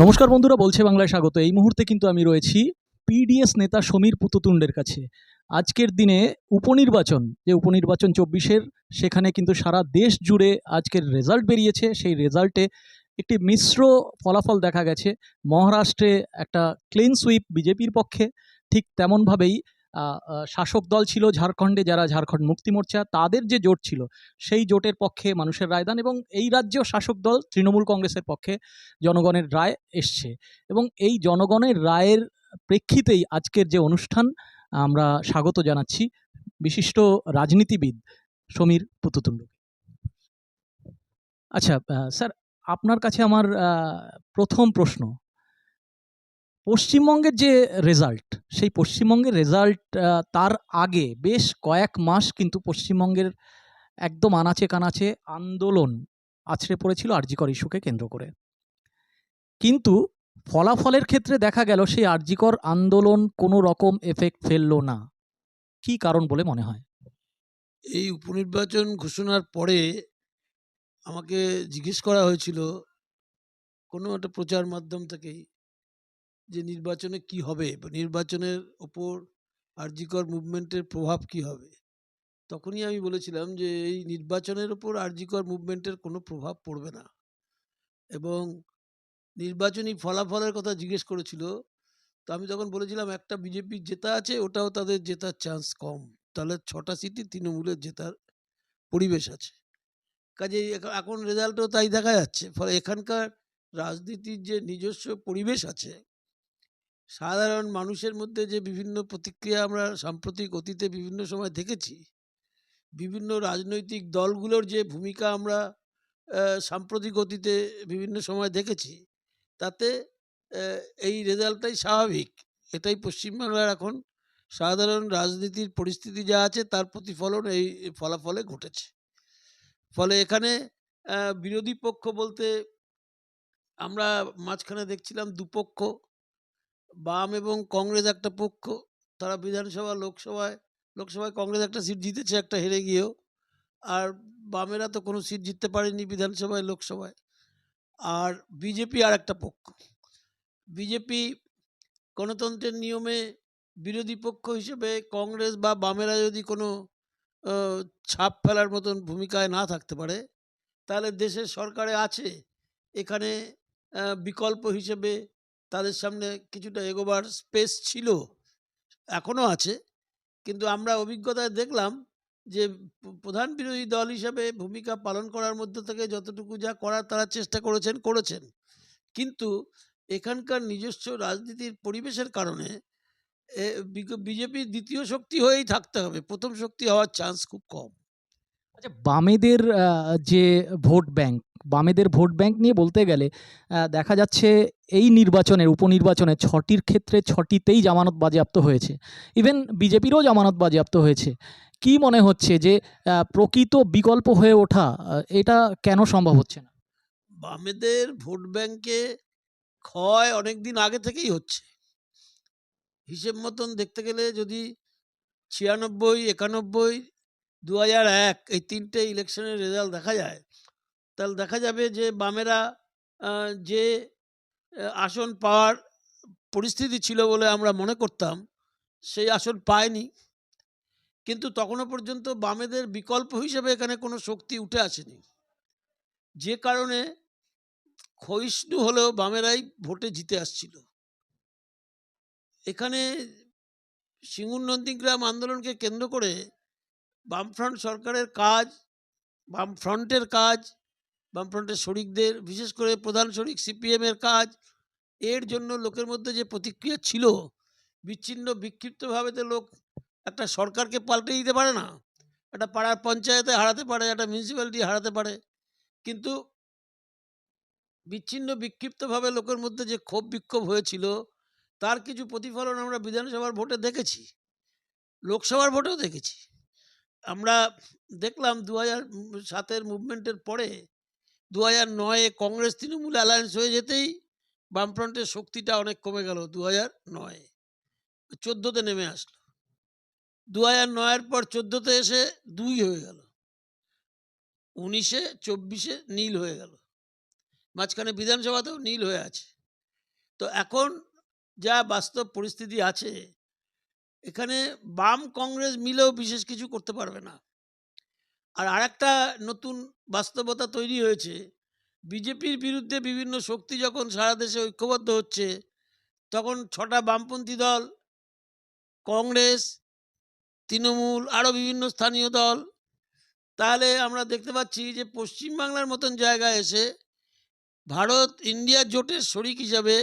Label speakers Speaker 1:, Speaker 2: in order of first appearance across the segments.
Speaker 1: নমস্কার বন্ধুরা বলছে বাংলায় স্বাগত। এই মুহূর্তে কিন্তু আমি রয়েছি পিডিএস নেতা সমীর পুততুণ্ডের কাছে। আজকের দিনে উপনির্বাচন, যে উপনির্বাচন চব্বিশের, সেখানে কিন্তু সারা দেশ জুড়ে আজকের রেজাল্ট বেরিয়েছে। সেই রেজাল্টে একটি মিশ্র ফলাফল দেখা গেছে। মহারাষ্ট্রে একটা ক্লিন সুইপ বিজেপির পক্ষে। ঠিক তেমনভাবেই শাসক দল ছিল ঝাড়খণ্ডে, যারা ঝাড়খণ্ড মুক্তি মোর্চা, তাদের যে জোট ছিল, সেই জোটের পক্ষে মানুষের রায়দান এবং এই রাজ্যেও শাসক দল তৃণমূল কংগ্রেসের পক্ষে জনগণের রায় এসছে। এবং এই জনগণের রায়ের প্রেক্ষিতেই আজকের যে অনুষ্ঠান, আমরা স্বাগত জানাচ্ছি বিশিষ্ট রাজনীতিবিদ সমীর পুতুতুণ্ড আচ্ছা স্যার, আপনার কাছে আমার প্রথম প্রশ্ন। পশ্চিমবঙ্গের যে রেজাল্ট সেই পশ্চিমবঙ্গের রেজাল্ট তার আগে বেশ কয়েক মাস কিন্তু পশ্চিমবঙ্গের একদম আনাচে কানাচে আন্দোলন আছড়ে পড়েছিল আরজিকর ইস্যুকে কেন্দ্র করে। কিন্তু ফলাফলের ক্ষেত্রে দেখা গেল সেই আরজিকর আন্দোলন কোনো রকম এফেক্ট ফেলল না। কি কারণ বলে মনে হয়?
Speaker 2: এই উপনির্বাচন ঘোষণার পরে আমাকে জিজ্ঞেস করা হয়েছিল কোনো একটা প্রচার মাধ্যম থেকেই যে নির্বাচনে কি হবে নির্বাচনের ওপর আরজিকর মুভমেন্টের প্রভাব কি হবে। তখনই আমি বলেছিলাম যে এই নির্বাচনের ওপর আরজিকর মুভমেন্টের কোনো প্রভাব পড়বে না। এবং নির্বাচনী ফলাফলের কথা জিজ্ঞেস করেছিল। তো আমি তখন বলেছিলাম একটা বিজেপির জেতা আছে, ওটাও তাদের জেতার চান্স কম। তাহলে ছটা সিটি তৃণমূলের জেতার পরিবেশ আছে। কাজে এখন রেজাল্টও তাই দেখা যাচ্ছে। ফলে এখানকার রাজনীতির যে নিজস্ব পরিবেশ আছে, সাধারণ মানুষের মধ্যে যে বিভিন্ন প্রতিক্রিয়া আমরা সাম্প্রতিক অতীতে বিভিন্ন সময় দেখেছি, বিভিন্ন রাজনৈতিক দলগুলোর যে ভূমিকা আমরা সাম্প্রতিক অতীতে বিভিন্ন সময় দেখেছি তাতে এই রেজাল্টটাই স্বাভাবিক। এটাই পশ্চিমবাংলার এখন সাধারণ রাজনীতির পরিস্থিতি যা আছে, তার প্রতিফলন এই ফলাফলে ঘটেছে। ফলে এখানে বিরোধী পক্ষ বলতে আমরা মাঝখানে দেখছিলাম দুপক্ষ বাম এবং কংগ্রেস একটা পক্ষ, তারা বিধানসভা, লোকসভায় লোকসভায় কংগ্রেস একটা সিট জিতেছে, একটা হেরে গিয়েও। আর বামেরা তো কোনো সিট জিততে পারেনি বিধানসভায়, লোকসভায়। আর বিজেপি আর একটা পক্ষ। বিজেপি গণতন্ত্রের নিয়মে বিরোধী পক্ষ হিসেবে কংগ্রেস বা বামেরা যদি কোনো ছাপ ফেলার মতন ভূমিকায় না থাকতে পারে, তাহলে দেশের সরকারে আছে, এখানে বিকল্প হিসেবে তাদের সামনে কিছুটা এগোবার স্পেস ছিল এখনও আছে। কিন্তু আমরা অভিজ্ঞতায় দেখলাম যে প্রধান বিরোধী দল হিসাবে ভূমিকা পালন করার মধ্যে থেকে যতটুকু যা করার তারা চেষ্টা করেছেন করেছেন। কিন্তু এখানকার নিজস্ব রাজনীতির পরিবেশের কারণে বিজেপি দ্বিতীয় শক্তি হয়েই থাকতে হবে। প্রথম শক্তি হওয়ার চান্স খুব কম।
Speaker 1: আচ্ছা বামেদের যে ভোট ব্যাংক, বামেদের ভোট ব্যাংক নিয়ে বলতে গেলে দেখা যাচ্ছে এই নির্বাচনের উপনির্বাচনে ছটির ক্ষেত্রে ছটিতেই জামানত বাজেয়াপ্ত হয়েছে। ইভেন বিজেপিরও জামানত বাজেয়াপ্ত হয়েছে। কি মনে হচ্ছে যে প্রকৃত বিকল্প হয়ে ওঠা এটা কেন সম্ভব হচ্ছে না?
Speaker 2: বামেদের ভোট ব্যাংকে ক্ষয় অনেক দিন আগে থেকেই হচ্ছে। হিসেব মতন দেখতে গেলে যদি ছিয়ানব্বই, একানব্বই দু হাজার এক এই তিনটে ইলেকশনের রেজাল্ট দেখা যায়, তাহলে দেখা যাবে যে বামেরা যে আসন পাওয়ার পরিস্থিতি ছিল বলে আমরা মনে করতাম, সেই আসন পায়নি। কিন্তু তখনও পর্যন্ত বামেদের বিকল্প হিসেবে এখানে কোনো শক্তি উঠে আসেনি। যে কারণে ক্ষয়িষ্ণু হলেও বামেরাই ভোটে জিতে আসছিল। এখানে সিঙ্গুর নন্দীগ্রাম আন্দোলনকে কেন্দ্র করে বামফ্রন্ট সরকারের কাজ, বামফ্রন্টের কাজ, বামফ্রন্টের শরিকদের, বিশেষ করে প্রধান শরিক সিপিএমের কাজ, এর জন্য লোকের মধ্যে যে প্রতিক্রিয়া ছিল, বিচ্ছিন্ন বিক্ষিপ্তভাবে তো লোক একটা সরকারকে পাল্টে দিতে পারে না। একটা পাড়ার পঞ্চায়েতে হারাতে পারে, একটা মিউনিসিপ্যালিটি হারাতে পারে। কিন্তু বিচ্ছিন্ন বিক্ষিপ্তভাবে লোকের মধ্যে যে ক্ষোভ বিক্ষোভ হয়েছিল, তার কিছু প্রতিফলন আমরা বিধানসভার ভোটে দেখেছি। লোকসভার ভোটেও দেখেছি। আমরা দেখলাম দু হাজার সাতের মুভমেন্টের পরে দু হাজার নয়ে কংগ্রেস তৃণমূল অ্যালায়েন্স হয়ে যেতেই বামফ্রন্টের শক্তিটা অনেক কমে গেল দু হাজার নয়ে। চোদ্দোতে নেমে আসলো। দু হাজার নয়ের পর চোদ্দোতে এসে দুই হয়ে গেল। উনিশে, চব্বিশে নীল হয়ে গেল। মাঝখানে বিধানসভাতেও নীল হয়ে আছে। তো এখন যা বাস্তব পরিস্থিতি আছে, এখানে বাম কংগ্রেস মিলেও বিশেষ কিছু করতে পারবে না। আর আরেকটা নতুন বাস্তবতা তৈরি হয়েছে, বিজেপির বিরুদ্ধে বিভিন্ন শক্তি যখন সারা দেশে ঐক্যবদ্ধ হচ্ছে, তখন ছটা বামপন্থী দল, কংগ্রেস তৃণমূল আরও বিভিন্ন স্থানীয় দল। তাহলে আমরা দেখতে পাচ্ছি যে পশ্চিমবাংলার মতন জায়গায় এসে ভারত ইন্ডিয়া জোটের শরিক হিসাবে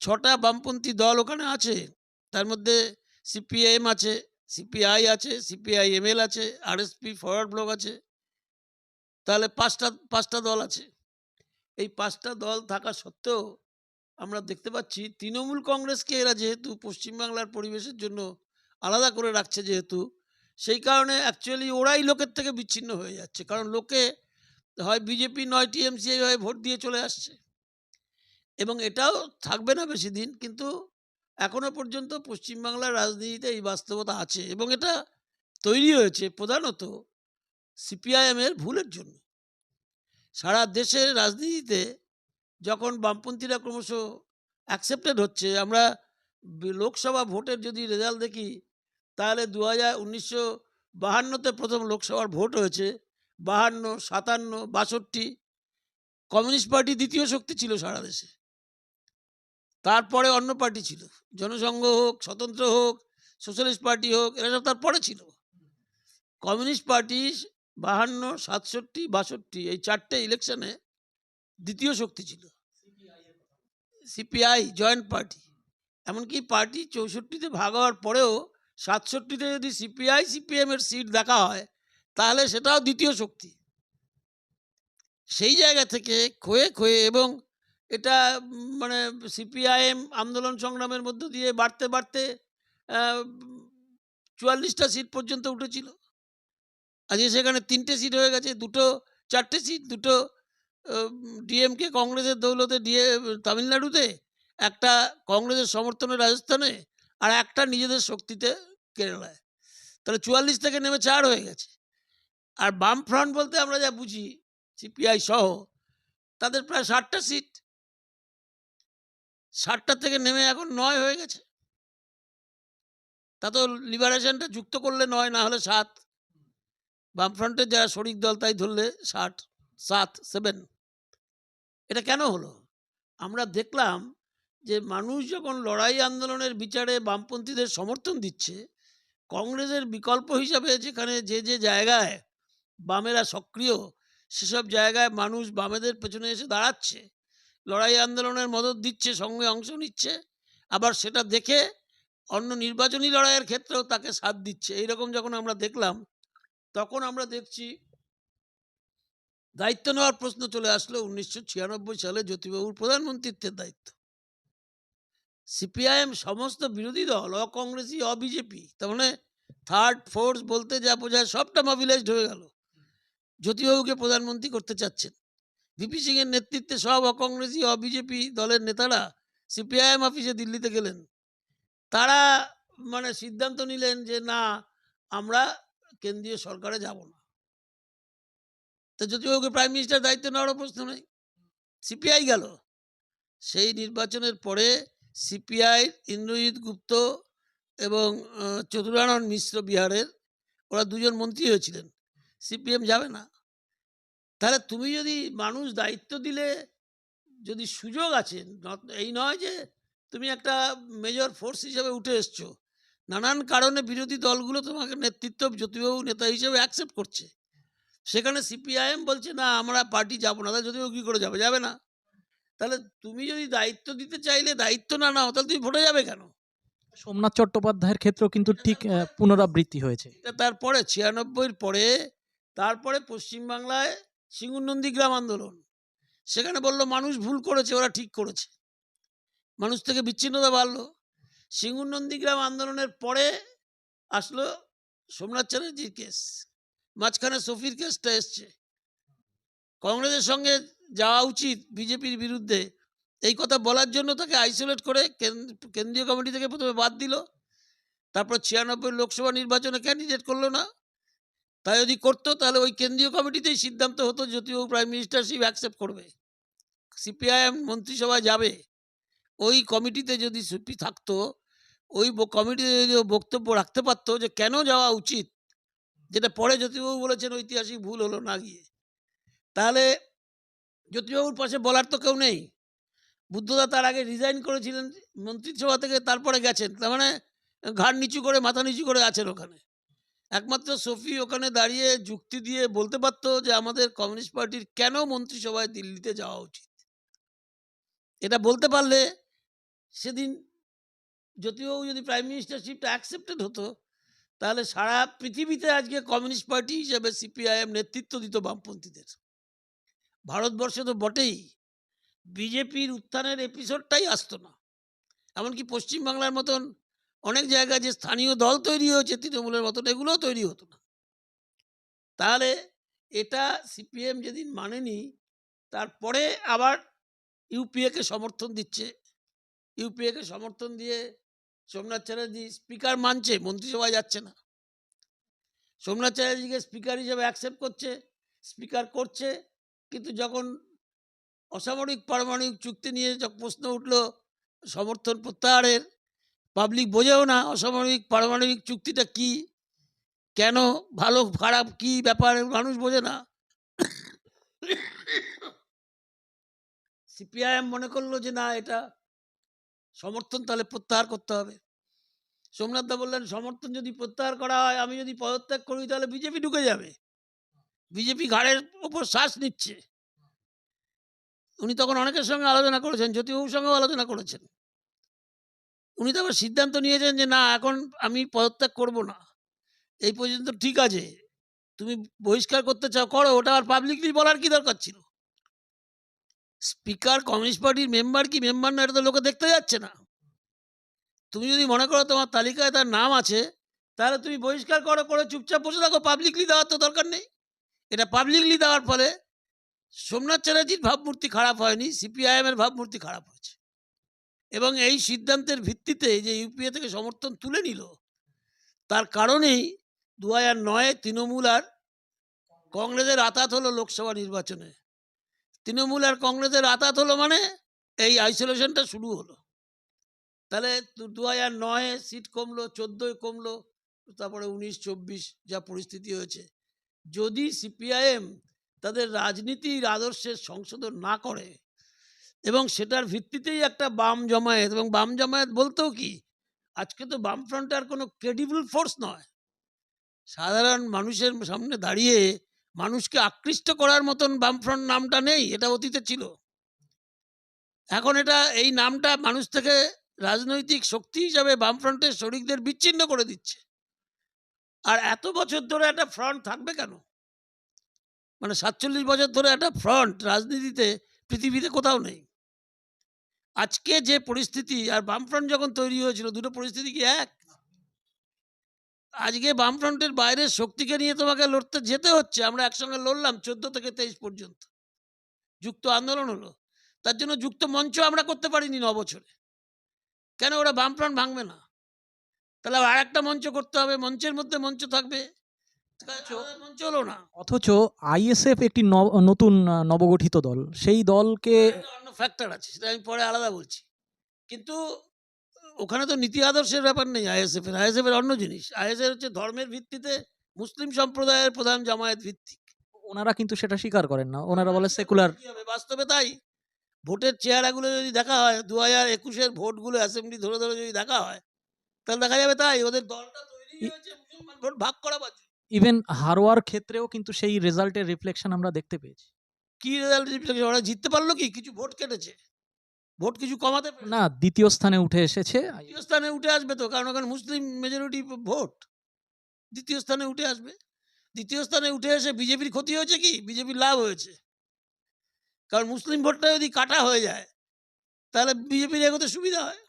Speaker 2: ছটা বামপন্থী দল ওখানে আছে। তার মধ্যে সিপিআইএম আছে, সিপিআই আছে সিপিআই এমএল আছে, আরএসপি ফরওয়ার্ড ব্লক আছে। তাহলে পাঁচটা পাঁচটা দল আছে। এই পাঁচটা দল থাকা সত্ত্বেও আমরা দেখতে পাচ্ছি তৃণমূল কংগ্রেসকে এরা যেহেতু পশ্চিমবাংলার পরিবেশের জন্য আলাদা করে রাখছে যেহেতু, সেই কারণে অ্যাকচুয়ালি ওরাই লোকের থেকে বিচ্ছিন্ন হয়ে যাচ্ছে। কারণ লোকে হয় বিজেপি নয় টিএমসি হয়ে ভোট দিয়ে চলে আসছে। এবং এটাও থাকবে না বেশি দিন, কিন্তু এখনও পর্যন্ত পশ্চিমবাংলার রাজনীতিতে এই বাস্তবতা আছে এবং এটা তৈরি হয়েছে প্রধানত সিপিআইএমের ভুলের জন্য। সারা দেশের রাজনীতিতে যখন বামপন্থীরা ক্রমশ অ্যাকসেপ্টেড হচ্ছে, আমরা লোকসভা ভোটের যদি রেজাল্ট দেখি তাহলে দু হাজার উনিশশো বাহান্নতে প্রথম লোকসভার ভোট হয়েছে। বাহান্ন, সাতান্ন, বাষট্টি। কমিউনিস্ট পার্টি দ্বিতীয় শক্তি ছিল সারা দেশে। তারপরে অন্য পার্টি ছিল। জনসংঘ হোক, স্বতন্ত্র হোক, সোশ্যালিস্ট পার্টি হোক, এরা সব তারপরে ছিল। কমিউনিস্ট পার্টি বাহান্ন, সাতষট্টি, বাষট্টি এই চারটে ইলেকশনে দ্বিতীয় শক্তি ছিল। CPI, joint party. এমনকি পার্টি চৌষট্টিতে ভাগ হওয়ার পরেও সাতষট্টিতে যদি সিপিআই সিপিএমের সিট দেখা হয়, তাহলে সেটাও দ্বিতীয় শক্তি। সেই জায়গা থেকে ক্ষয়ে ক্ষয়ে এবং এটা মানে সিপিআইএম আন্দোলন সংগ্রামের মধ্য দিয়ে বাড়তে বাড়তে চুয়াল্লিশটা সিট পর্যন্ত উঠেছিল। আজকে সেখানে তিনটে সিট হয়ে গেছে, দুটো, চারটে সিট দুটো ডিএমকে কংগ্রেসের দৌলতে ডিএ তামিলনাড়ুতে, একটা কংগ্রেসের সমর্থনে রাজস্থানে, আর একটা নিজেদের শক্তিতে কেরালায় তাহলে চুয়াল্লিশ থেকে নেমে চার হয়ে গেছে। আর বাম ফ্রন্ট বলতে আমরা যা বুঝি, সিপিআই সহ, তাদের প্রায় ষাটটা সিট। ষাটটা থেকে নেমে এখন নয় হয়ে গেছে। তা তো লিবারেশনটা যুক্ত করলে নয়, না হলে সাত। বামফ্রন্টের যারা শরিক দল, তাই ধরলে ষাট, সাত, সেভেন। এটা কেন হলো? আমরা দেখলাম যে মানুষ যখন লড়াই আন্দোলনের বিচারে বামপন্থীদের সমর্থন দিচ্ছে কংগ্রেসের বিকল্প হিসাবে যেখানে যে যে জায়গায় বামেরা সক্রিয়, সেসব জায়গায় মানুষ বামেদের পেছনে এসে দাঁড়াচ্ছে। লড়াই আন্দোলনের মদত দিচ্ছে, সঙ্গে অংশ নিচ্ছে। আবার সেটা দেখে অন্য নির্বাচনী লড়াইয়ের ক্ষেত্রেও তাকে সাথ দিচ্ছে। এইরকম যখন আমরা দেখলাম, তখন আমরা দেখছি দায়িত্ব নেওয়ার প্রশ্ন চলে আসলো উনিশশো ছিয়ানব্বই সালে জ্যোতিবাবুর প্রধানমন্ত্রীত্বের দায়িত্ব। সিপিআইএম সমস্ত বিরোধী দল অকংগ্রেসি অবিজেপি তার মানে থার্ড ফোর্স বলতে যা বোঝায় সবটা মবিলাইজড হয়ে গেল। জ্যোতিবাবুকে প্রধানমন্ত্রী করতে চাচ্ছেন। ভিপি সিং এর নেতৃত্বে সব অকংগ্রেসি বিজেপি দলের নেতারা সিপিআইএম অফিসে দিল্লিতে গেলেন। তারা মানে সিদ্ধান্ত নিলেন যে না, আমরা কেন্দ্রীয় সরকারে যাব না। তো জ্যোতিবাবুকে প্রাইম মিনিস্টার দায়িত্ব নেওয়ারও প্রশ্ন নেই। সিপিআই গেল। সেই নির্বাচনের পরে সিপিআই ইন্দ্রজিৎ গুপ্ত এবং আহ, চতুরানন মিশ্র বিহারের ওরা দুজন মন্ত্রী হয়েছিলেন। সিপিএম যাবে না। তাহলে তুমি যদি মানুষ দায়িত্ব দিলে যদি সুযোগ আছে এই নয় যে তুমি একটা মেজর ফোর্স হিসেবে উঠে এসছো। নানান কারণে বিরোধী দলগুলো তোমাকে নেতৃত্ব জ্যোতিবাবু নেতা হিসেবে অ্যাকসেপ্ট করছে। সেখানে সিপিআইএম বলছে না আমরা পার্টি যাব না। জ্যোতিবাবু কী করে যাবে? যাবে না। তাহলে তুমি যদি দায়িত্ব দিতে চাইলে দায়িত্ব না নাও তাহলে তুমি ভোটে যাবে কেন?
Speaker 1: সোমনাথ চট্টোপাধ্যায়ের ক্ষেত্রেও কিন্তু ঠিক পুনরাবৃত্তি হয়েছে।
Speaker 2: তারপরে ছিয়ানব্বইয়ের পরে তারপরে পশ্চিমবাংলায় সিঙ্গুর নন্দীগ্রাম আন্দোলন। সেখানে বলল মানুষ ভুল করেছে ওরা ঠিক করেছে। মানুষ থেকে বিচ্ছিন্নতা বাড়লো। সিঙ্গুর নন্দীগ্রাম আন্দোলনের পরে আসলো সোমনাথ চ্যাটার্জির কেস। মাঝখানে সফির কেসটা এসছে। কংগ্রেসের সঙ্গে যাওয়া উচিত বিজেপির বিরুদ্ধে। এই কথা বলার জন্য তাকে আইসোলেট করে কেন- কেন্দ্রীয় কমিটি থেকে প্রথমে বাদ দিল। তারপর ছিয়ানব্বই লোকসভা নির্বাচনে ক্যান্ডিডেট করল না। তাই যদি করতো, তাহলে ওই কেন্দ্রীয় কমিটিতেই সিদ্ধান্ত হতো জ্যোতিবাবু প্রাইম মিনিস্টারশিপ অ্যাকসেপ্ট করবে। সিপিআইএম মন্ত্রিসভায় যাবে। ওই কমিটিতে যদি সিপি থাকতো, ওই কমিটিতে যদি বক্তব্য রাখতে পারতো যে কেন যাওয়া উচিত, যেটা পরে জ্যোতিবাবু বলেছেন ঐতিহাসিক ভুল হলো না গিয়ে। তাহলে জ্যোতিবাবুর পাশে বলার তো কেউ নেই। বুদ্ধদা তার আগে রিজাইন করেছিলেন, মন্ত্রিসভা থেকে তারপরে গেছেন, তার মানে ঘাড় নিচু করে, মাথা নিচু করে আছেন ওখানে। একমাত্র সফি ওখানে দাঁড়িয়ে যুক্তি দিয়ে বলতে পারতো যে আমাদের কমিউনিস্ট পার্টির কেন মন্ত্রিসভায় দিল্লিতে যাওয়া উচিত। এটা বলতে পারলে সেদিন জ্যোতিবাবু যদি প্রাইম মিনিস্টারশিপটা অ্যাকসেপ্টেড হতো, তাহলে সারা পৃথিবীতে আজকে কমিউনিস্ট পার্টি হিসেবে সিপিআইএম নেতৃত্ব দিত বামপন্থীদের। ভারতবর্ষে তো বটেই। বিজেপির উত্থানের এপিসোডটাই আসতো না। এমনকি পশ্চিমবাংলার মতন অনেক জায়গায় যে স্থানীয় দল তৈরি হয়েছে, তৃণমূলের মতন এগুলোও তৈরি হতো না। তাহলে এটা সিপিএম যেদিন মানেনি, তারপরে আবার ইউপিএকে সমর্থন দিচ্ছে। ইউপিএকে সমর্থন দিয়ে সোমনাথ চ্যাটার্জি স্পিকার মানছে, মন্ত্রিসভায় যাচ্ছে না। সোমনাথ চ্যাটার্জিকে স্পিকার হিসেবে অ্যাকসেপ্ট করছে, স্পিকার করছে কিন্তু যখন অসামরিক পারমাণবিক চুক্তি নিয়ে প্রশ্ন উঠল, সমর্থন প্রত্যাহারের পাবলিক বোঝেও না অসামরিক পারমাণবিক চুক্তিটা কি, কেন ভালো, খারাপ কি ব্যাপার মানুষ বোঝে না। সিপিআইএম মনে করল যে না, এটা সমর্থন তাহলে প্রত্যাহার করতে হবে। সোমনাথ দা বললেন, সমর্থন যদি প্রত্যাহার করা হয়, আমি যদি পদত্যাগ করি তাহলে বিজেপি ঢুকে যাবে। বিজেপি ঘাড়ের ওপর শ্বাস নিচ্ছে। উনি তখন অনেকের সঙ্গে আলোচনা করেছেন, জ্যোতিবাবুর সঙ্গেও আলোচনা করেছেন। উনি তো আবার সিদ্ধান্ত নিয়েছেন যে, না, এখন আমি পদত্যাগ করব না। এই পর্যন্ত ঠিক আছে। তুমি বহিষ্কার করতে চাও, করো। ওটা আর পাবলিকলি বলার কি দরকার ছিল? স্পিকার, কমিউনিস্ট পার্টির মেম্বার কি মেম্বার না, এটা তো লোকে দেখতে যাচ্ছে না। তুমি যদি মনে করো তোমার তালিকায় তার নাম আছে, তাহলে তুমি বহিষ্কার করো, করে চুপচাপ বসে থাকো। পাবলিকলি দেওয়ার তো দরকার নেই। এটা পাবলিকলি দেওয়ার ফলে সোমনাথ চ্যাটার্জির ভাবমূর্তি খারাপ হয়নি সিপিআইএম এর ভাবমূর্তি খারাপ হয়েছে। এবং এই সিদ্ধান্তের ভিত্তিতে যে ইউপিএ থেকে সমর্থন তুলে নিল, তার কারণেই দু হাজার নয়ে তৃণমূল আর কংগ্রেসের আতাত হলো লোকসভা নির্বাচনে। তৃণমূল আর কংগ্রেসের আতাত হলো মানে এই আইসোলেশনটা শুরু হলো। তাহলে দু হাজার নয়ে সিট কমলো চোদ্দোয় কমলো, তারপরে উনিশ, চব্বিশ যা পরিস্থিতি হয়েছে। যদি সিপিআইএম তাদের রাজনীতির আদর্শের সংশোধন না করে এবং সেটার ভিত্তিতেই একটা বাম জমায়েত এবং বাম জমায়েত বলতেও কি, আজকে তো বামফ্রন্ট আর কোনো ক্রেডিবল ফোর্স নয়। সাধারণ মানুষের সামনে দাঁড়িয়ে মানুষকে আকৃষ্ট করার মতন বামফ্রন্ট নামটা নেই, এটা অতীতে ছিল। এখন এটা, এই নামটা মানুষ থেকে রাজনৈতিক শক্তি হিসাবে বামফ্রন্টের শরিকদের বিচ্ছিন্ন করে দিচ্ছে। আর এত বছর ধরে একটা ফ্রন্ট থাকবে কেন? মানে সাতচল্লিশ বছর ধরে একটা ফ্রন্ট রাজনীতিতে, পৃথিবীতে কোথাও নেই। আজকে যে পরিস্থিতি, আর বামফ্রন্ট যখন তৈরি হয়েছিল, দুটো পরিস্থিতি কি এক? আজকে বামফ্রন্টের বাইরের শক্তিকে নিয়ে তোমাকে লড়তে যেতে হচ্ছে, আমরা একসঙ্গে লড়লাম চোদ্দ থেকে তেইশ পর্যন্ত। যুক্ত আন্দোলন হলো। তার জন্য যুক্ত মঞ্চ আমরা করতে পারিনি ন বছরে। কেন ওরা বামফ্রন্ট ভাঙবে না? তাহলে আর একটা মঞ্চ করতে হবে। মঞ্চের মধ্যে মঞ্চ থাকবে। মঞ্চ হলো না।
Speaker 1: অথচ আইএসএফ একটি নতুন নবগঠিত দল। সেই দলকে
Speaker 2: অন্য ফ্যাক্টর আছে সেটা আমি পরে আলাদা বলছি। কিন্তু ওখানে তো নীতি আদর্শের ব্যাপার নেই আইএসএফ এর আইএসএফ এর অন্য জিনিস। আইএসএফ হচ্ছে ধর্মের ভিত্তিতে মুসলিম সম্প্রদায়ের প্রধান জামায়াত ভিত্তিক।
Speaker 1: ওনারা কিন্তু সেটা স্বীকার করেন না। ওনারা বলে সেকুলার?
Speaker 2: বাস্তবে তাই। ভোটের চেহারাগুলো যদি দেখা হয় দু হাজার একুশের ভোটগুলো অ্যাসেম্বলি ধরে ধরে যদি দেখা হয় তাহলে দেখা যাবে তাই ওদের দলটা তৈরি হয়েছে মুসলমান ভোট ভাগ করা
Speaker 1: ইভেন হারোয়ার ক্ষেত্রেও কিন্তু সেই রেজাল্টের রিফ্লেকশন আমরা দেখতে পেয়েছি।
Speaker 2: কি রেজাল্ট ওরা জিততে পারল কি? কিছু ভোট কেটেছে। ভোট কিছু কমাতে
Speaker 1: না দ্বিতীয় স্থানে উঠে এসেছে।
Speaker 2: দ্বিতীয় স্থানে উঠে আসবে তো কারণ ওখানে মুসলিম মেজরিটি ভোট। দ্বিতীয় স্থানে উঠে আসবে। দ্বিতীয় স্থানে উঠে এসে বিজেপির ক্ষতি হয়েছে কি? বিজেপির লাভ হয়েছে। কারণ মুসলিম ভোটটা যদি কাটা হয়ে যায় তাহলে বিজেপির এগোতে সুবিধা হয়।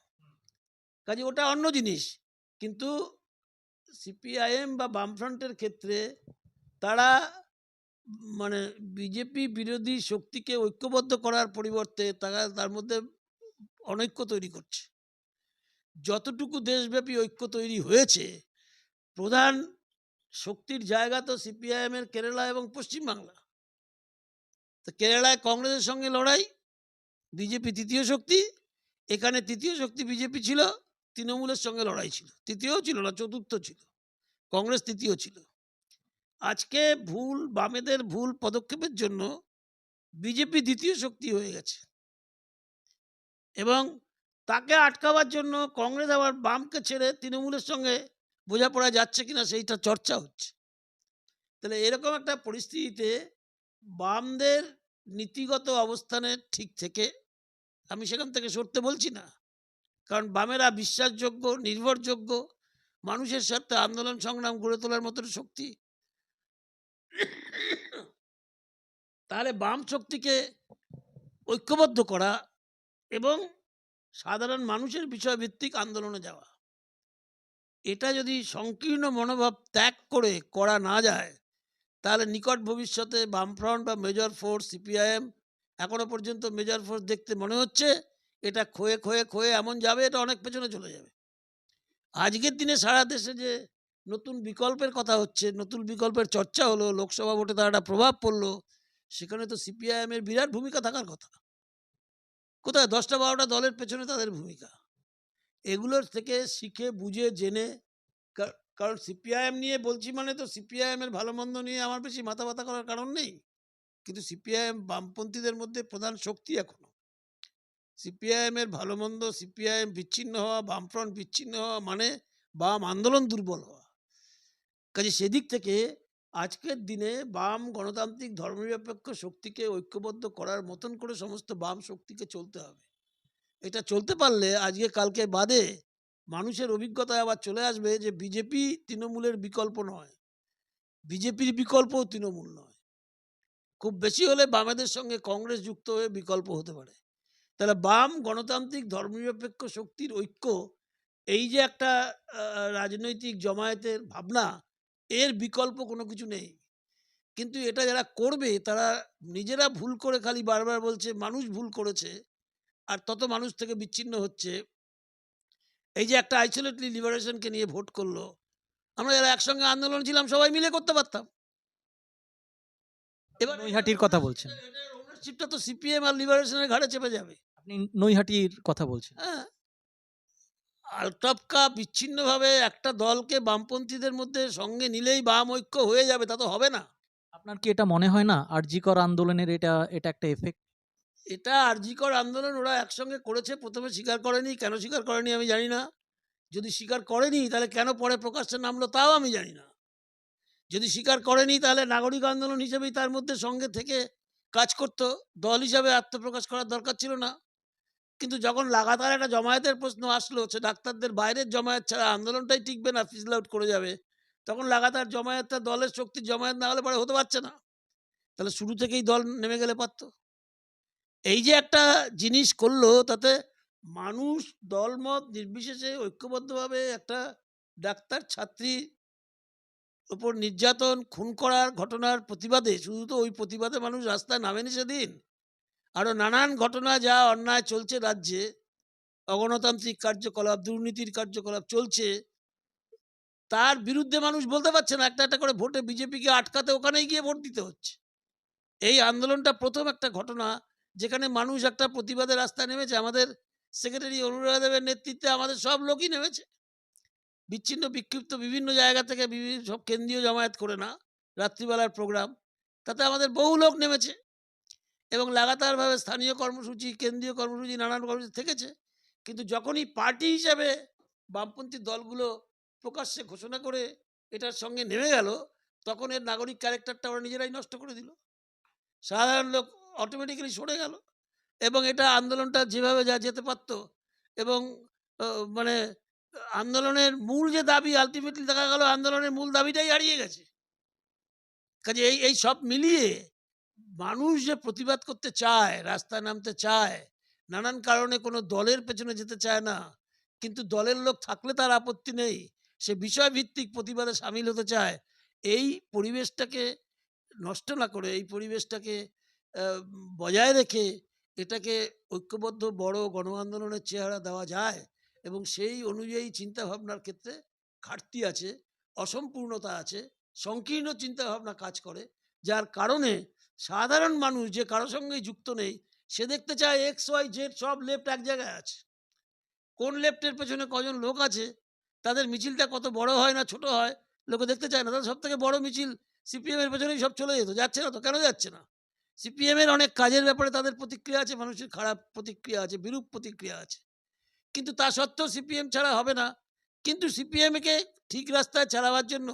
Speaker 2: কাজে ওটা অন্য জিনিস। কিন্তু সিপিআইএম বা বামফ্রন্টের ক্ষেত্রে তারা মানে বিজেপি বিরোধী শক্তিকে ঐক্যবদ্ধ করার পরিবর্তে তারা তার মধ্যে অনৈক্য তৈরি করছে। যতটুকু দেশব্যাপী ঐক্য তৈরি হয়েছে, প্রধান শক্তির জায়গা তো সিপিআইএম এর কেরালা এবং পশ্চিমবাংলা। তো কেরালায় কংগ্রেসের সঙ্গে লড়াই, বিজেপি তৃতীয় শক্তি, এখানে তৃতীয় শক্তি বিজেপি ছিল। তৃণমূলের সঙ্গে লড়াই ছিল, তৃতীয় ছিল না, চতুর্থ ছিল, কংগ্রেস তৃতীয় ছিল। আজকে ভুল, বামেদের ভুল পদক্ষেপের জন্য বিজেপি দ্বিতীয় শক্তি হয়ে গেছে। এবং তাকে আটকাবার জন্য কংগ্রেস আবার বামকে ছেড়ে তৃণমূলের সঙ্গে বোঝাপড়া যাচ্ছে কিনা সেইটা চর্চা হচ্ছে। তাহলে এরকম একটা পরিস্থিতিতে বামদের নীতিগত অবস্থানে ঠিক থেকে আমি সেখান থেকে সরতে বলছি না। কারণ বামেরা বিশ্বাসযোগ্য, নির্ভরযোগ্য, মানুষের সাথে আন্দোলন সংগ্রাম গড়ে তোলার মতন শক্তি। তাহলে বাম শক্তিকে ঐক্যবদ্ধ করা এবং সাধারণ মানুষের বিষয়ভিত্তিক আন্দোলনে যাওয়া। এটা যদি সংকীর্ণ মনোভাব ত্যাগ করে করা না যায়, তাহলে নিকট ভবিষ্যতে বামফ্রন্ট বা মেজর ফোর্স, সিপিআইএম এখনও পর্যন্ত মেজর ফোর্স দেখতে মনে হচ্ছে এটা ক্ষয়ে ক্ষয়ে ক্ষয়ে এমন যাবে, এটা অনেক পেছনে চলে যাবে। আজকের দিনে সারা দেশে যে নতুন বিকল্পের কথা হচ্ছে, নতুন বিকল্পের চর্চা হলো, লোকসভা ভোটে তার একটা প্রভাব পড়ল, সেখানে তো সিপিআইএম এর বিরাট ভূমিকা থাকার কথা। কোথায়? দশটা বারোটা দলের পেছনে তাদের ভূমিকা। এগুলোর থেকে শিখে, বুঝে, জেনে কারণ সিপিআইএম নিয়ে বলছি মানে তো সিপিআইএম এর ভালো মন্দ নিয়ে আমার বেশি মাথা ব্যথা করার কারণ নেই। কিন্তু সিপিআইএম বামপন্থীদের মধ্যে প্রধান শক্তি এখনও। সিপিআইএম এর ভালো মন্দ সিপিআইএম বিচ্ছিন্ন হওয়া, বামফ্রন্ট বিচ্ছিন্ন হওয়া মানে বাম আন্দোলন দুর্বল হওয়া। কাজে সেদিক থেকে আজকের দিনে বাম গণতান্ত্রিক ধর্মনিরপেক্ষ শক্তিকে ঐক্যবদ্ধ করার মতন করে সমস্ত বাম শক্তিকে চলতে হবে। এটা চলতে পারলে আজকে কালকে বাদে মানুষের অভিজ্ঞতায় আবার চলে আসবে যে বিজেপি তৃণমূলের বিকল্প নয়। বিজেপির বিকল্পও তৃণমূল নয়। খুব বেশি হলে বামেদের সঙ্গে কংগ্রেস যুক্ত হয়ে বিকল্প হতে পারে। তাহলে বাম গণতান্ত্রিক ধর্মনিরপেক্ষ শক্তির ঐক্য এই যে একটা রাজনৈতিক জমায়েতের ভাবনা এর বিকল্প কোনো কিছু নেই। কিন্তু এটা যারা করবে তারা নিজেরা ভুল করে খালি বারবার বলছে মানুষ ভুল করেছে। আর তত মানুষ থেকে বিচ্ছিন্ন হচ্ছে। এই যে একটা আইসোলেটলি লিবারেশনকে নিয়ে ভোট করল আমরা যারা একসঙ্গে আন্দোলন ছিলাম সবাই মিলে করতে পারতাম। এবার
Speaker 1: নৈহাটির কথা বলছেন।
Speaker 2: ওনারশিপটা তো সিপিএম আর লিবারেশনের ঘাড়ে চেপে যাবে।
Speaker 1: আপনি নৈহাটির কথা বলছেন।
Speaker 2: হ্যাঁ। আলটপকা বিচ্ছিন্নভাবে একটা দলকে বামপন্থীদের মধ্যে সঙ্গে নিলেই বাম ঐক্য হয়ে যাবে তা তো হবে না।
Speaker 1: আপনার কি এটা মনে হয় না আরজিকর আন্দোলনের এটা এটা একটা এফেক্ট
Speaker 2: এটা আরজিকর আন্দোলন ওরা একসঙ্গে করেছে প্রথমে স্বীকার করেনি কেন স্বীকার করেনি আমি জানি না। যদি স্বীকার করেনি তাহলে কেন পরে প্রকাশ্যে নামলো তাও আমি জানি না। যদি স্বীকার করেনি তাহলে নাগরিক আন্দোলন হিসেবেই তার মধ্যে সঙ্গে থেকে কাজ করতো দল হিসাবে আত্মপ্রকাশ করার দরকার ছিল না। কিন্তু যখন লাগাতার একটা জমায়েতের প্রশ্ন আসলো, সে ডাক্তারদের বাইরের জমায়েত ছাড়া আন্দোলনটাই টিকবে না ফিজল আউট করে যাবে। তখন লাগাতার জমায়েতটা দলের শক্তির জমায়েত না হলে পরে হতে পারছে না। তাহলে শুরু থেকেই দল নেমে গেলে পারতো। এই যে একটা জিনিস করল, তাতে মানুষ, দলমত নির্বিশেষে ঐক্যবদ্ধভাবে একটা ডাক্তার ছাত্রী ওপর নির্যাতন, খুন করার ঘটনার প্রতিবাদে, শুধু তো ওই প্রতিবাদে মানুষ রাস্তায় নামেনি সেদিন। আরও নানান ঘটনা যা অন্যায় চলছে রাজ্যে, অগণতান্ত্রিক কার্যকলাপ, দুর্নীতির কার্যকলাপ চলছে, তার বিরুদ্ধে মানুষ বলতে পারছে না, একটা একটা করে ভোটে বিজেপিকে আটকাতে ওখানেই গিয়ে ভোট দিতে হচ্ছে। এই আন্দোলনটা প্রথম একটা ঘটনা যেখানে মানুষ একটা প্রতিবাদের রাস্তায় নেমেছে। আমাদের সেক্রেটারি অনুরাধা দেবের নেতৃত্বে আমাদের সব লোকই নেমেছে। বিচ্ছিন্ন, বিক্ষিপ্ত বিভিন্ন জায়গা থেকে বিভিন্ন সব কেন্দ্রীয় জামায়াত করে না, রাত্রিবেলার প্রোগ্রাম। তাতে আমাদের বহু লোক নেমেছে। এবং লাগাতারভাবে স্থানীয় কর্মসূচি, কেন্দ্রীয় কর্মসূচি, নানান কর্মসূচি থেকেছে। কিন্তু যখনই পার্টি হিসাবে বামপন্থী দলগুলো প্রকাশ্যে ঘোষণা করে এটার সঙ্গে নেমে গেল, তখন এর নাগরিক ক্যারেক্টারটা ওরা নিজেরাই নষ্ট করে দিল। সাধারণ লোক অটোমেটিক্যালি সরে গেল এবং এটা আন্দোলনটা যেভাবে যা যেতে পারতো এবং মানে আন্দোলনের মূল যে দাবি আলটিমেটলি দেখা গেল আন্দোলনের মূল দাবিটাই হারিয়ে গেছে। কাজে এই এই সব মিলিয়ে মানুষ যে প্রতিবাদ করতে চায়, রাস্তায় নামতে চায়, নানান কারণে কোনো দলের পেছনে যেতে চায় না, কিন্তু দলের লোক থাকলে তার আপত্তি নেই, সে বিষয়ভিত্তিক প্রতিবাদে সামিল হতে চায়, এই পরিবেশটাকে নষ্ট না করে, এই পরিবেশটাকে বজায় রেখে এটাকে ঐক্যবদ্ধ বড় গণ আন্দোলনের চেহারা দেওয়া যায় এবং সেই অনুযায়ী চিন্তাভাবনার ক্ষেত্রে ঘাটতি আছে, অসম্পূর্ণতা আছে, সংকীর্ণ চিন্তাভাবনা কাজ করে, যার কারণে সাধারণ মানুষ যে কারও সঙ্গে যুক্ত নেই, সে দেখতে চায় এক্স ওয়াই জেড সব লেফট এক জায়গায় আছে। কোন লেফটের পেছনে কজন লোক আছে, তাদের মিছিলটা কত বড় হয় না ছোট হয়, লোকে দেখতে চায় না। তাদের সব থেকে বড় মিছিল সিপিএমের পেছনেই সব চলে যেত। যাচ্ছে না তো? কেন যাচ্ছে না? সিপিএম এর অনেক কাজের ব্যাপারে তাদের প্রতিক্রিয়া আছে, মানুষের খারাপ প্রতিক্রিয়া আছে, বিরূপ প্রতিক্রিয়া আছে। কিন্তু তা সত্ত্বেও সিপিএম ছাড়া হবে না। কিন্তু সিপিএম কে ঠিক রাস্তায় চালাবার জন্য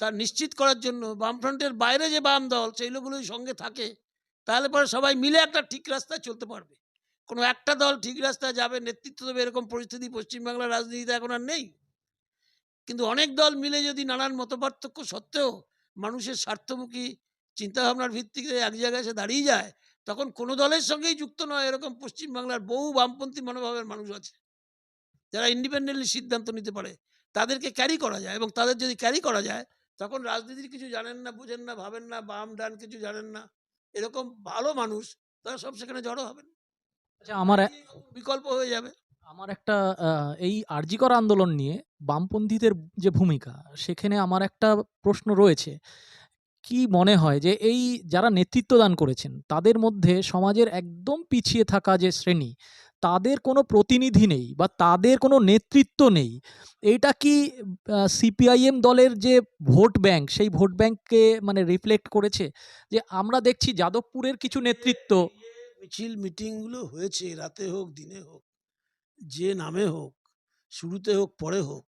Speaker 2: তার নিশ্চিত করার জন্য বামফ্রন্টের বাইরে যে বাম দল সেইগুলোই সঙ্গে থাকে, তাহলে পরে সবাই মিলে একটা ঠিক রাস্তায় চলতে পারবে। কোনো একটা দল ঠিক রাস্তায় যাবে, নেতৃত্ব দেবে, এরকম পরিস্থিতি পশ্চিমবাংলার রাজনীতিতে এখন আর নেই। কিন্তু অনেক দল মিলে যদি নানান মতপার্থক্য সত্ত্বেও মানুষের স্বার্থমুখী চিন্তাভাবনার ভিত্তিতে এক জায়গায় এসে দাঁড়িয়ে যায়, তখন কোনো দলের সঙ্গেই যুক্ত নয় এরকম পশ্চিমবাংলার বহু বামপন্থী মনোভাবের মানুষ আছে। যারা ইন্ডিপেন্ডেন্টলি সিদ্ধান্ত নিতে পারে, তাদেরকে ক্যারি করা যায় এবং তাদের যদি ক্যারি করা যায় তখন রাজনীতির কিছু জানেন না বুঝেন না ভাবেন না বাম ডান কিছু জানেন না এরকম ভালো মানুষ তারা সব সেখানে জড়ো হবেন।
Speaker 1: আচ্ছা আমার
Speaker 2: বিকল্প হয়ে যাবে।
Speaker 1: আমার একটা এই আরজিকর আন্দোলন নিয়ে বামপন্থীদের যে ভূমিকা সেখানে আমার একটা প্রশ্ন রয়েছে। কি মনে হয় যে এই যারা নেতৃত্ব দান করেছেন তাদের মধ্যে সমাজের একদম পিছিয়ে থাকা যে শ্রেণি তাদের কোনো প্রতিনিধি নেই বা তাদের কোনো নেতৃত্ব নেই এইটা কি সিপিআইএম দলের যে ভোট ব্যাংক, সেই ভোট ব্যাংককে মানে রিফ্লেক্ট করেছে? যে আমরা দেখছি যাদবপুরের কিছু নেতৃত্ব
Speaker 2: মিছিল, মিটিংগুলো হয়েছে, রাতে হোক, দিনে হোক, যে নামে হোক, শুরুতে হোক, পরে হোক,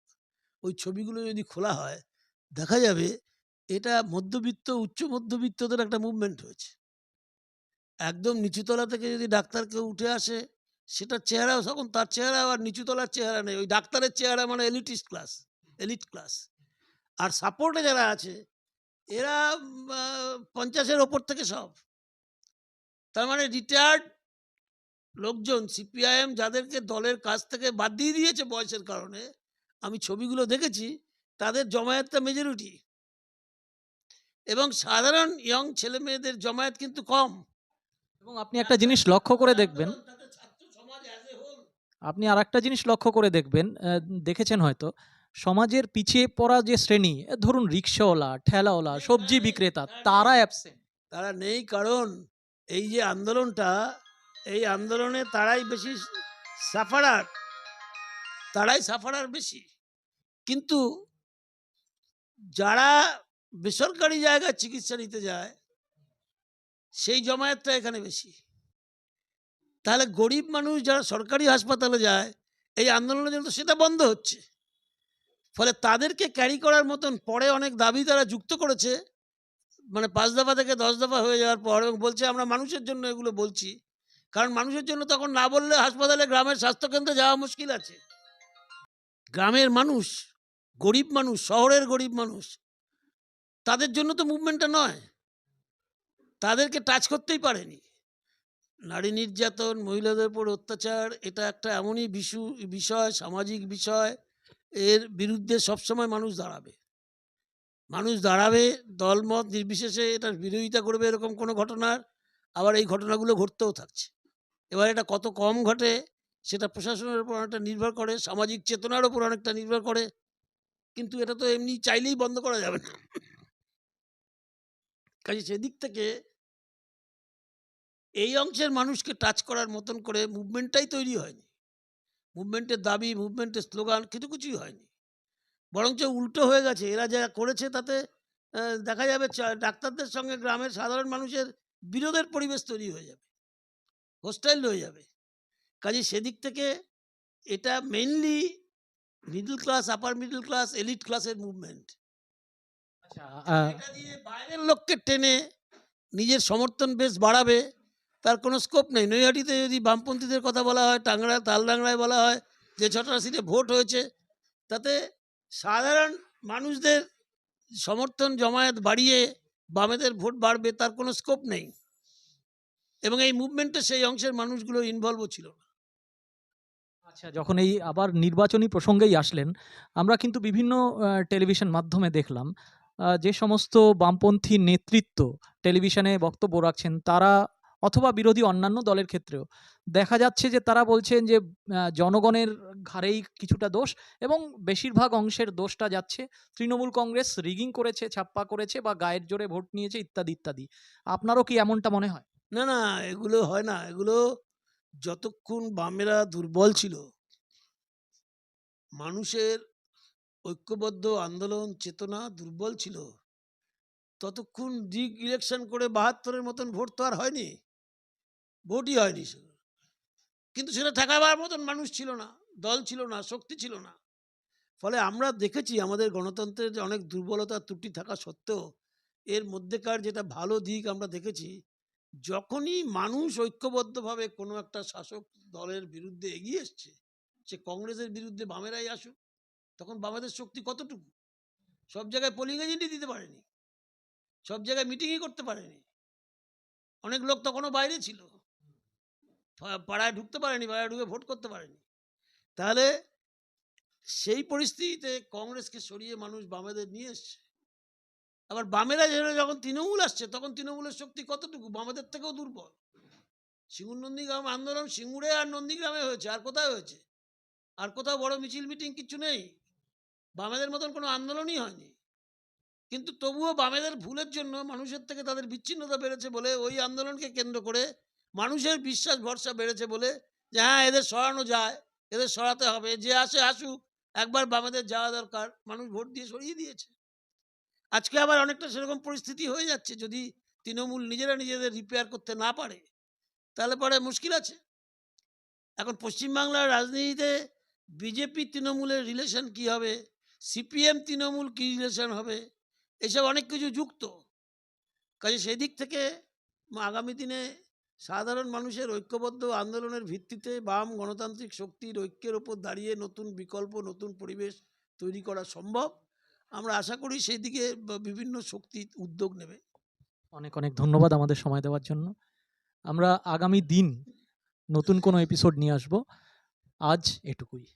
Speaker 2: ওই ছবিগুলো যদি খোলা হয়, দেখা যাবে এটা মধ্যবিত্ত, উচ্চ মধ্যবিত্তদের একটা মুভমেন্ট হয়েছে। একদম নিচুতলা থেকে যদি ডাক্তার কেউ উঠে আসে সেটার চেহারাও তখন তার চেহারা আবার নিচুতলার চেহারা নেই। ওই ডাক্তারের চেহারা মানে এলিটিস্ট ক্লাস এলিট ক্লাস আর সাপোর্টে যারা আছে এরা পঞ্চাশের ওপর থেকে সব। তার মানে রিটায়ার্ড লোকজন সিপিআইএম যাদেরকে দলের কাছ থেকে বাদ দিয়ে দিয়েছে বয়সের কারণে আমি ছবিগুলো দেখেছি তাদের জমায়েতটা মেজরিটি এবং সাধারণ ইয়ং ছেলে মেয়েদের জমায়েত কিন্তু কম।
Speaker 1: এবং আপনি একটা জিনিস লক্ষ্য করে দেখবেন আপনি আর একটা জিনিস লক্ষ্য করে দেখবেন দেখেছেন হয়তো, সমাজের পিছিয়ে পড়া যে শ্রেণি ধরুন রিক্সাওয়ালা, ঠেলাওয়ালা, সবজি বিক্রেতা, তারা অ্যাবসেন্ট
Speaker 2: তারা নেই কারণ এই যে আন্দোলনটা, এই আন্দোলনে তারাই বেশি সাফারার তারাই সাফারার বেশি। কিন্তু যারা বেসরকারি জায়গায় চিকিৎসা নিতে যায়, সেই জমায়েতটা এখানে বেশি। তাহলে গরিব মানুষ যারা সরকারি হাসপাতালে যায়, এই আন্দোলনের জন্য সেটা বন্ধ হচ্ছে। ফলে তাদেরকে ক্যারি করার মতন পরে অনেক দাবি তারা যুক্ত করেছে। মানে পাঁচ দফা থেকে দশ দফা হয়ে যাওয়ার পর এবং বলছে, আমরা মানুষের জন্য এগুলো বলছি। কারণ মানুষের জন্য তখন না বললে হাসপাতালে গ্রামের স্বাস্থ্যকেন্দ্রে যাওয়া মুশকিল আছে। গ্রামের মানুষ, গরিব মানুষ, শহরের গরিব মানুষ, তাদের জন্য তো মুভমেন্টটা নয়। তাদেরকে টাচ করতেই পারেনি। নারী নির্যাতন, মহিলাদের উপর অত্যাচার, এটা একটা এমনই বিশু, বিষয়, সামাজিক বিষয়। এর বিরুদ্ধে সবসময় মানুষ দাঁড়াবে। মানুষ দাঁড়াবে, দলমত নির্বিশেষে এটার বিরোধিতা করবে এরকম কোনো ঘটনার, আবার এই ঘটনাগুলো ঘটতেও থাকছে। এবার এটা কত কম ঘটে, সেটা প্রশাসনের উপর অনেকটা নির্ভর করে, সামাজিক চেতনার উপর অনেকটা নির্ভর করে, কিন্তু এটা তো এমনি চাইলেই বন্ধ করা যাবে না। কাজে সেদিক থেকে এই অংশের মানুষকে টাচ করার মতন করে মুভমেন্টটাই তৈরি হয়নি। মুভমেন্টের দাবি মুভমেন্টের স্লোগান কিছু কিছুই হয়নি। বরঞ্চ উল্টো হয়ে গেছে। এরা যা করেছে তাতে দেখা যাবে ডাক্তারদের সঙ্গে গ্রামের সাধারণ মানুষের বিরোধের পরিবেশ তৈরি হয়ে যাবে হোস্টাইল হয়ে যাবে। কাজে সেদিক থেকে এটা mainly middle class upper middle class elite ক্লাসের মুভমেন্ট
Speaker 1: আচ্ছা
Speaker 2: এটা দিয়ে বাইরের লোককে টেনে নিজের সমর্থন বেশ বাড়াবে। তার কোনো স্কোপ নেই। নৈহাটিতে যদি বামপন্থীদের কথা বলা হয়, টাংরা, তালডাংরায় বলা হয়, যে ছটা সিটে ভোট হয়েছে, তাতে সাধারণ মানুষদের সমর্থন, জমায়েত বাড়িয়ে বামেদের ভোট বাড়বে, তার কোনো স্কোপ নেই। এবং এই মুভমেন্টে সেই অংশের মানুষগুলো ইনভলভও ছিল না।
Speaker 1: আচ্ছা যখন এই আবার নির্বাচনী প্রসঙ্গেই আসলেন, আমরা কিন্তু বিভিন্ন টেলিভিশন মাধ্যমে দেখলাম যে সমস্ত বামপন্থী নেতৃত্ব টেলিভিশনে বক্তব্য রাখছেন, তারা অথবা বিরোধী অন্যান্য দলের ক্ষেত্রেও। দেখা যাচ্ছে যে তারা বলছেন যে জনগণের ঘাড়েই কিছুটা দোষ এবং বেশিরভাগ অংশের দোষটা যাচ্ছে তৃণমূল কংগ্রেস রিগিং করেছে, ছাপ্পা করেছে বা গায়ের জোরে ভোট নিয়েছে, ইত্যাদি ইত্যাদি। আপনারও কি এমনটা মনে হয়?
Speaker 2: না না, এগুলো হয় না। এগুলো যতক্ষণ বামেরা দুর্বল ছিল, মানুষের ঐক্যবদ্ধ আন্দোলন চেতনা দুর্বল ছিল, ততক্ষণ ডিগ ইলেকশন করে বাহাত্তরের মতন ভোট তো আর হয়নি। ভোটই হয়নি সেগুলো। কিন্তু সেটা ঠেকাবার মতন মানুষ ছিল না, দল ছিল না, শক্তি ছিল না। ফলে আমরা দেখেছি আমাদের গণতন্ত্রের যে অনেক দুর্বলতা ত্রুটি থাকা সত্ত্বেও এর মধ্যেকার যেটা ভালো দিক আমরা দেখেছি, যখনই মানুষ ঐক্যবদ্ধভাবে কোনো একটা শাসক দলের বিরুদ্ধে এগিয়ে এসছে, সে কংগ্রেসের বিরুদ্ধে বামেরাই আসুক, তখন বামেদের শক্তি কতটুকু? সব জায়গায় পোলিং এজেন্টই দিতে পারেনি, সব জায়গায় মিটিংই করতে পারেনি। অনেক লোক তখনও বাইরে ছিল। পাড়ায় ঢুকতে পারেনি, পাড়ায় ঢুকে ভোট করতে পারেনি। তাহলে সেই পরিস্থিতিতে কংগ্রেসকে সরিয়ে মানুষ বামেদের নিয়ে এসছে। আবার বামেরা যখন তৃণমূল আসছে, তখন তৃণমূলের শক্তি কতটুকু? বামেদের থেকেও দুর্বল। সিঙ্গুর নন্দীগ্রাম আন্দোলন সিঙ্গুরে আর নন্দীগ্রামে হয়েছে, আর কোথায় হয়েছে? আর কোথাও বড় মিছিল মিটিং কিচ্ছু নেই? বামেদের মতন কোনো আন্দোলনই হয়নি। কিন্তু তবুও বামেদের ভুলের জন্য মানুষের থেকে তাদের বিচ্ছিন্নতা বেড়েছে বলে ওই আন্দোলনকে কেন্দ্র করে মানুষের বিশ্বাস ভরসা বেড়েছে বলে যে হ্যাঁ এদের সরানো যায়, এদের সরাতে হবে, যে আসে, আসুক, একবার বামেদের যাওয়া দরকার। মানুষ ভোট দিয়ে সরিয়ে দিয়েছে। আজকে আবার অনেকটা সেরকম পরিস্থিতি হয়ে যাচ্ছে, যদি তৃণমূল নিজেরা নিজেদের রিপেয়ার করতে না পারে, তাহলে পরে মুশকিল আছে। এখন পশ্চিমবাংলার রাজনীতিতে বিজেপি তৃণমূলের রিলেশন কি হবে? সিপিএম তৃণমূল কি রিলেশন হবে? এসব অনেক কিছু যুক্ত। কাজে সেই দিক থেকে আগামী দিনে সাধারণ মানুষের ঐক্যবদ্ধ আন্দোলনের ভিত্তিতে বাম গণতান্ত্রিক শক্তির ঐক্যের ওপর দাঁড়িয়ে নতুন বিকল্প, নতুন পরিবেশ তৈরি করা সম্ভব? আমরা আশা করি সেই দিকে বিভিন্ন শক্তি উদ্যোগ নেবে।
Speaker 1: অনেক অনেক ধন্যবাদ আমাদের সময় দেওয়ার জন্য। আমরা আগামী দিন নতুন কোনো এপিসোড নিয়ে আসব। আজ এটুকুই।